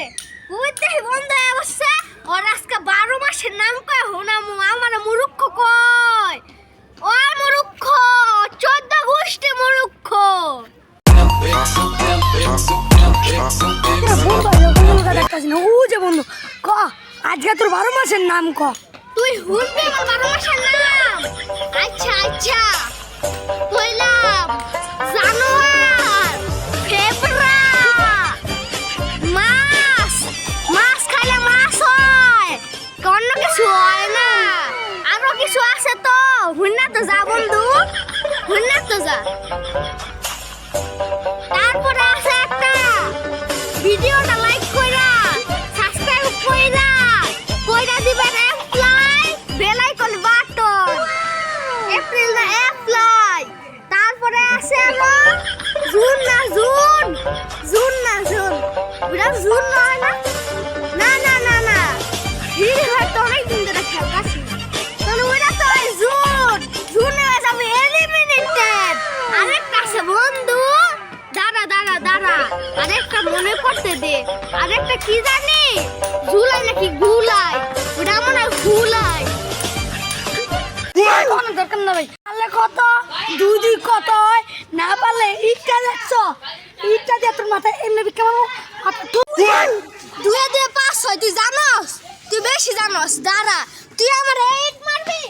রে? বুঝতে বন্ধ হয়ে বসছে? ওর আজকে বারো মাসের নাম কয়? হোনা মু আমার মুরুক্ষ কয়? ও মুরুক্ষ চোদ্দ গোষ্ঠী মুরুক্ষ। ও যে বন্ধু ক? আজকে তোর বারো মাসের নাম ক? তুই হুলবি আমার বারো মাসের নাম? আচ্ছা আচ্ছা। হয় না। আরও কিছু আছে তো। হুন্না তো যা, বন্ধু। হুন্না তো যা। তারপরে আছে একটা। ভিডিওটা লাইক কইরা সাবস্ক্রাইব কইরা কইরা দিবেন apply bell icon button April না অ্যাপ্লাই তারপরে আছে আরও জুন না জুন। জুন না জুন। ওটা জুন না? আরেকটা মনে করতে দে। আরেকটা কি জানি? জুলাই নাকি গুলাই? ওটা মনে হয় গুলাই। কোনো দরকার না ভাই পারলে কত? দুই দুই কত হয়? না পারলে ইটটা দেখছ? ইটটা দিয়ে তোর মাথায় এমনি বিক্রি পাবো দুয়ে দুয়ে পাঁচ ছয় তুই জানস? তুই বেশি জানস। দাঁড়া তুই আমার এইট মারবি?